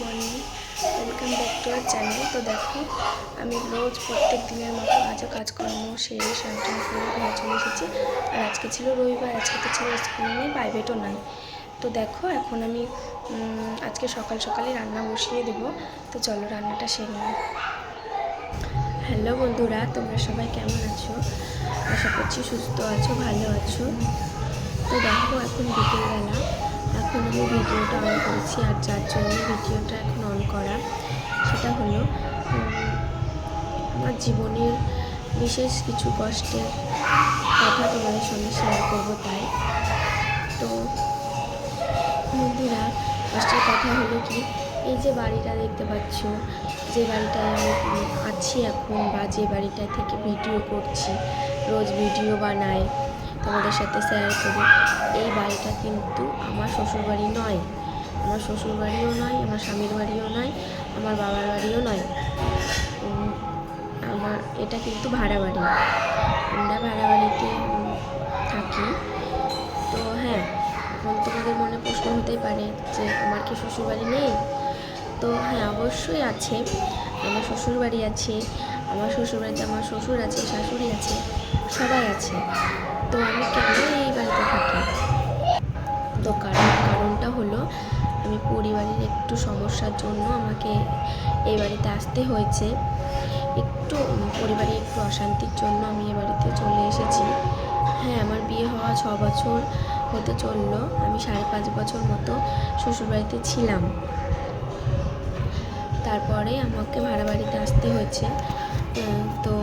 Morning welcome back to our channel তো দেখো, আমি রোজ প্রত্যেক দিনের মতো আজও কাজকর্ম সেরে সান্টান করে ঘরে চলে এসেছি। আর আজকে ছিল রবিবার, আজকে তো ছিল স্কুল নেই প্রাইভেটও নাই। তো দেখো, এখন আমি আজকে সকাল সকালে রান্না বসিয়ে দেবো। তো চলো রান্নাটা সেরে নিই। হ্যালো বন্ধুরা, তোমরা সবাই কেমন আছো? আশা করছি সুস্থ আছো, ভালো আছো। তো দেখো, এখন বিকেলবেলা। আমি ভিডিওটা অন করেছি আর যার জন্য ভিডিওটা এখন অন করা, সেটা হলো আমার জীবনের বিশেষ কিছু কষ্টের কথা তোমাদের সঙ্গে শেয়ার করব তাই। তো বন্ধুরা, কষ্টের কথা হলো কি, এই যে বাড়িটা দেখতে পাচ্ছ, যে বাড়িটায় আমি আছি এখন বা যে বাড়িটা থেকে ভিডিও করছি, রোজ ভিডিও বানাই তোমাদের সাথে শেয়ার করি। এই বাড়িটা কিন্তু আমার শ্বশুর বাড়ি নয়। আমার শ্বশুর বাড়িও নয়, আমার স্বামীর বাড়িও নয়, আমার বাবার বাড়িও নয়। আমার, এটা কিন্তু ভাড়া বাড়ি। আমরা ভাড়া বাড়িতে থাকি। তো হ্যাঁ এখন তোমাদের মনে প্রশ্ন হতেই পারে যে আমার কি শ্বশুরবাড়ি নেই? তো হ্যাঁ অবশ্যই আছে। আমার শ্বশুরবাড়ি আছে, আমার শ্বশুরবাড়িতে আমার শ্বশুর আছে, শাশুড়ি আছে। তো আমি কেন এই বাড়িতে থাকি? তো কারণ, কারণটা হলো, আমি পরিবারের একটু সমস্যার জন্য আমাকে এই বাড়িতে আসতে হয়েছে। একটু, পরিবারে একটু অশান্তির জন্য আমি এ বাড়িতে চলে এসেছি। হ্যাঁ আমার বিয়ে হওয়া ছ বছর হতে চলল। আমি সাড়ে পাঁচ বছর মতো শ্বশুরবাড়িতে ছিলাম। তারপরে আমাকে ভাড়া বাড়িতে আসতে হয়েছে। তো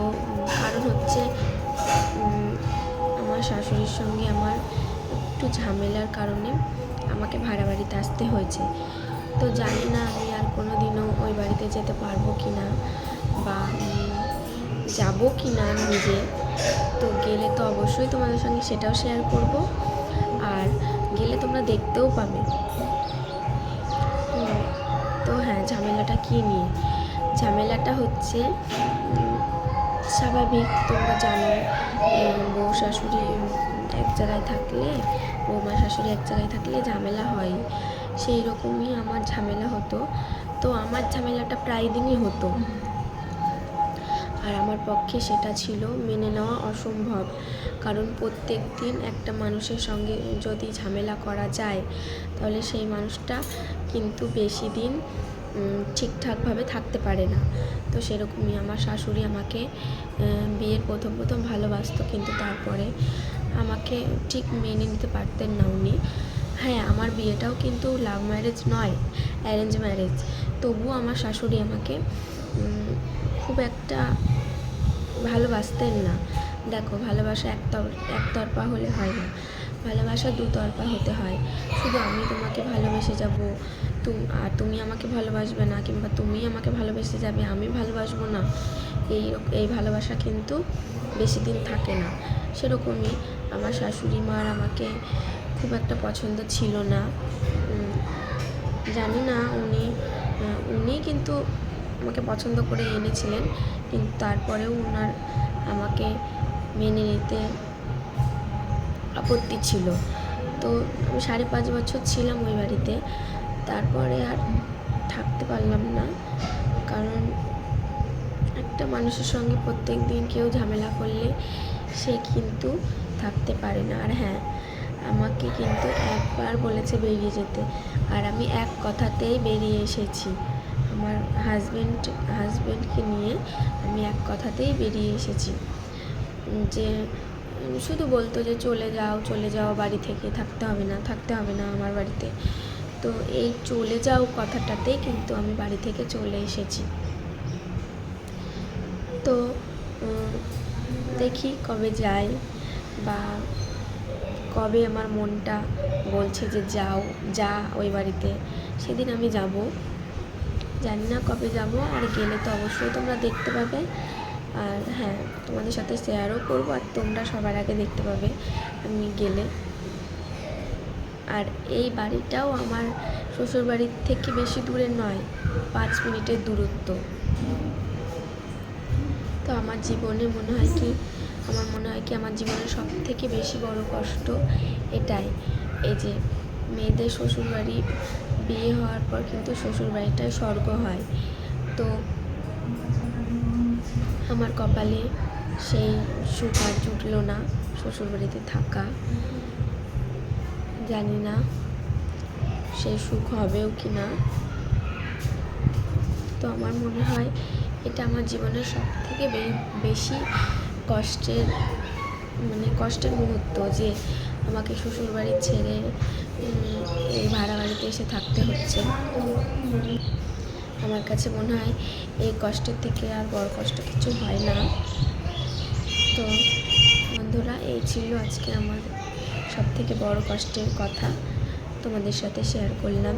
শাশুড়ির সঙ্গে আমার একটু ঝামেলার কারণে আমাকে ভাড়া বাড়িতে আসতে হয়েছে। তো জানি না আমি আর কোনো দিনও ওই বাড়িতে যেতে পারব কি না বা যাব কি না নিজে। তো গেলে তো অবশ্যই তোমাদের সঙ্গে সেটাও শেয়ার করব আর গেলে তোমরা দেখতেও পাবে। তো হ্যাঁ ঝামেলাটা কী নিয়ে? ঝামেলাটা হচ্ছে স্বাভাবিক, তোমরা জানো বউ শাশুড়ি এক জায়গায় থাকলে, বৌমা শাশুড়ি এক জায়গায় থাকলে ঝামেলা হয়। সেই রকমই আমার ঝামেলা হতো। তো আমার ঝামেলাটা প্রায় দিনই হতো। আর আমার পক্ষে সেটা ছিল মেনে নেওয়া অসম্ভব। কারণ প্রত্যেক দিন একটা মানুষের সঙ্গে যদি ঝামেলা করা যায়, তাহলে সেই মানুষটা কিন্তু বেশি দিন ঠিকঠাকভাবে থাকতে পারে না। তো সেরকমই আমার শাশুড়ি আমাকে বিয়ের প্রথম প্রথম ভালোবাসতো, কিন্তু তারপরে আমাকে ঠিক মেনে নিতে পারতেন না উনি। হ্যাঁ আমার বিয়েটাও কিন্তু লাভ ম্যারেজ নয় অ্যারেঞ্জ ম্যারেজ তবুও আমার শাশুড়ি আমাকে খুব একটা ভালোবাসতেন না। দেখো, ভালোবাসা একতর, একতরফা হলে হয় না। ভালোবাসা দুতরফা হতে হয়। শুধু আমি তোমাকে ভালোবেসে যাব আর তুমি আমাকে ভালোবাসবে না, কিংবা তুমি আমাকে ভালোবেসে যাবে, আমি ভালোবাসবো না। এই এই ভালোবাসা কিন্তু বেশি দিন থাকে না। সেরকমই আমার শাশুড়ি মার আমাকে খুব একটা পছন্দ ছিল না। জানি না উনি উনি কিন্তু আমাকে পছন্দ করে এনেছিলেন, কিন্তু তারপরেও ওনার আমাকে মেনে নিতে আপত্তি ছিল। তো আমি সাড়ে পাঁচ বছর ছিলাম ওই বাড়িতে। তারপরে আর থাকতে পারলাম না। কারণ একটা মানুষের সঙ্গে প্রত্যেক দিন কেউ ঝামেলা করলে সে কিন্তু থাকতে পারে না। আর হ্যাঁ আমাকে কিন্তু একবার বলেছে বেরিয়ে যেতে। আর আমি এক কথাতেই বেরিয়ে এসেছি। আমার হাজব্যান্ড হাজব্যান্ডকে নিয়ে আমি এক কথাতেই বেরিয়ে এসেছি। যে শুধু বলতো যে চলে যাও চলে যাও, বাড়ি থেকে থাকতে হবে না, থাকতে হবে না আমার বাড়িতে। তো এই চলে যাও কথাটাতেই কিন্তু আমি বাড়ি থেকে চলে এসেছি। তো দেখি কবে যাই বা কবে আমার মনটা বলছে যে যাও, যা ওই বাড়িতে। সেদিন আমি যাব। জানি না কবে যাব, আর গেলে তো অবশ্যই তোমরা দেখতে পাবে। আর হ্যাঁ তোমাদের সাথে শেয়ারও করব আর তোমরা সবার আগে দেখতে পাবে আমি গেলে। আর এই বাড়িটাও আমার শ্বশুর বাড়ির থেকে বেশি দূরে নয়, পাঁচ মিনিটের দূরত্ব। তো আমার জীবনে মনে হয় কি, আমার মনে হয় কি আমার জীবনের সব থেকে বেশি বড় কষ্ট এটাই, এই যে মেয়েদের শ্বশুরবাড়ি বিয়ে হওয়ার পর কিন্তু শ্বশুর বাড়িটাই স্বর্গ হয়। তো আমার কপালে সেই সুখ আর জুটলো না, শ্বশুরবাড়িতে থাকা। জানি না সেই সুখ হবেও কি না তো আমার মনে হয় এটা আমার জীবনের সব থেকে বেশি কষ্টের মানে কষ্টের মুহূর্ত যে আমাকে শ্বশুর বাড়ি ছেড়ে এই ভাড়া বাড়িতে এসে থাকতে হচ্ছে। আমার কাছে মনে হয় এই কষ্টের থেকে আর বড় কষ্ট কিছু হয় না। তো বন্ধুরা, এই ছিল আজকে আমার সব থেকে বড় কষ্টের কথা তোমাদের সাথে শেয়ার করলাম।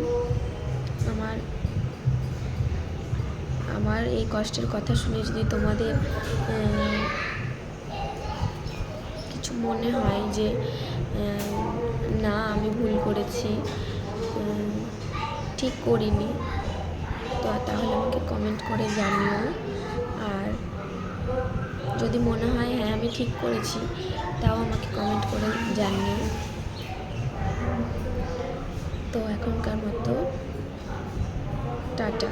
আমার আমার এই কষ্টের কথা শুনে যদি তোমাদের কিছু মনে হয় যে না, আমি ভুল করেছি ঠিক করিনি তাহলে আমাকে কমেন্ট করে জানিও। আর যদি মনে হয় হ্যাঁ আমি ঠিক করেছি, তাও আমাকে কমেন্ট করে জানিও। তো এখনকার মতো, টাটা।